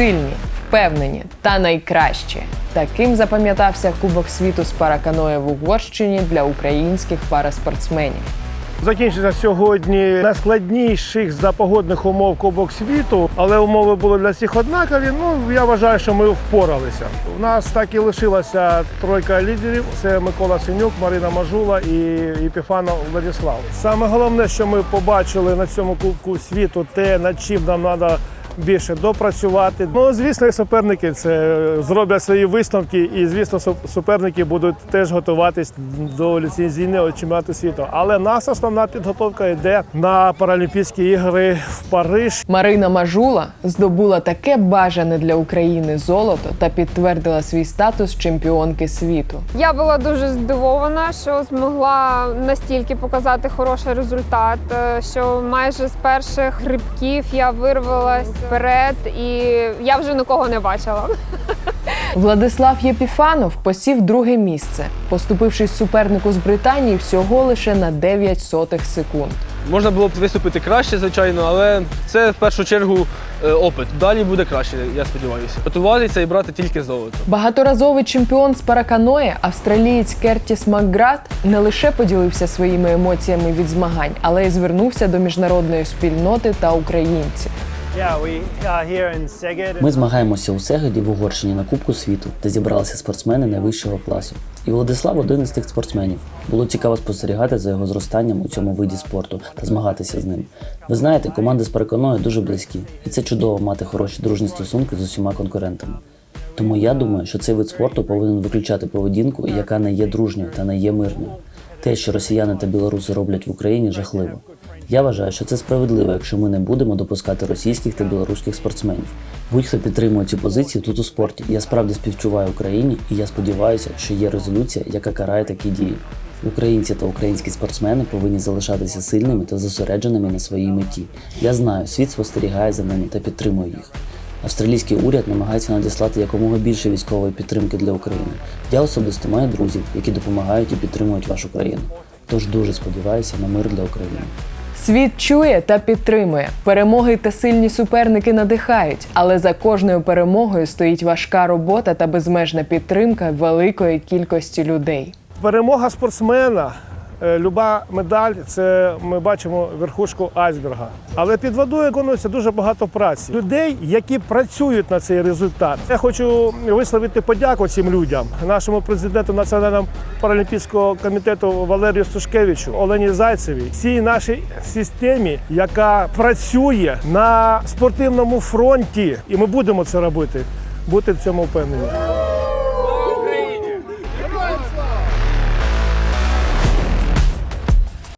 Сильні, впевнені та найкращі. Таким запам'ятався Кубок світу з параканоє в Угорщині для українських параспортсменів. Закінчиться сьогодні найскладніших за погодних умов Кубок світу, але умови були для всіх однакові. Ну я вважаю, що ми впоралися. У нас так і лишилася тройка лідерів: це Микола Синюк, Марина Мажула і Єпіфанов Владислав. Саме головне, що ми побачили на цьому Кубку світу, те над чим нам треба. Більше допрацювати. Ну, звісно, і суперники це зроблять свої висновки, і звісно, су- суперники будуть теж готуватись до ліцензійного чемпіонату світу. Але нас основна підготовка йде на Паралімпійські ігри в Париж. Марина Мажула здобула таке бажане для України золото та підтвердила свій статус чемпіонки світу. Я була дуже здивована, що змогла настільки показати хороший результат, е, що майже з перших грибків я вирвалась вперед, і я вже нікого не бачила. Владислав Єпіфанов посів друге місце, поступившись супернику з Британії всього лише на 9 сотих секунд. Можна було б виступити краще, звичайно, але це в першу чергу е, опит. Далі буде краще, я сподіваюся. Готуватися і брати тільки золото. Багаторазовий чемпіон з параканоє, австралієць Кертіс Макград, не лише поділився своїми емоціями від змагань, але й звернувся до міжнародної спільноти та українців. Ми змагаємося у Сегеді в Угорщині на Кубку світу, де зібралися спортсмени найвищого класу. І Владислав один із тих спортсменів. Було цікаво спостерігати за його зростанням у цьому виді спорту та змагатися з ним. Ви знаєте, команди з параканою дуже близькі, і це чудово мати хороші дружні стосунки з усіма конкурентами. Тому я думаю, що цей вид спорту повинен виключати поведінку, яка не є дружньою та не є мирною. Те, що росіяни та білоруси роблять в Україні, жахливо. Я вважаю, що це справедливо, якщо ми не будемо допускати російських та білоруських спортсменів. Будь-хто підтримує цю позицію тут у спорті. Я справді співчуваю Україні, і я сподіваюся, що є резолюція, яка карає такі дії. Українці та українські спортсмени повинні залишатися сильними та зосередженими на своїй меті. Я знаю, світ спостерігає за ними та підтримує їх. Австралійський уряд намагається надіслати якомога більше військової підтримки для України. Я особисто маю друзів, які допомагають і підтримують вашу країну. Тож дуже сподіваюся на мир для України. Світ чує та підтримує. Перемоги та сильні суперники надихають, але за кожною перемогою стоїть важка робота та безмежна підтримка великої кількості людей. Перемога спортсмена, люба медаль це ми бачимо верхушку айсберга. Але під водою виконується дуже багато праці. Людей, які працюють на цей результат. Я хочу висловити подяку цим людям, нашому президенту Національного паралімпійського комітету Валерію Стушкевичу, Олені Зайцевій, всій нашій системі, яка працює на спортивному фронті, і ми будемо це робити. Бути в цьому впевнені.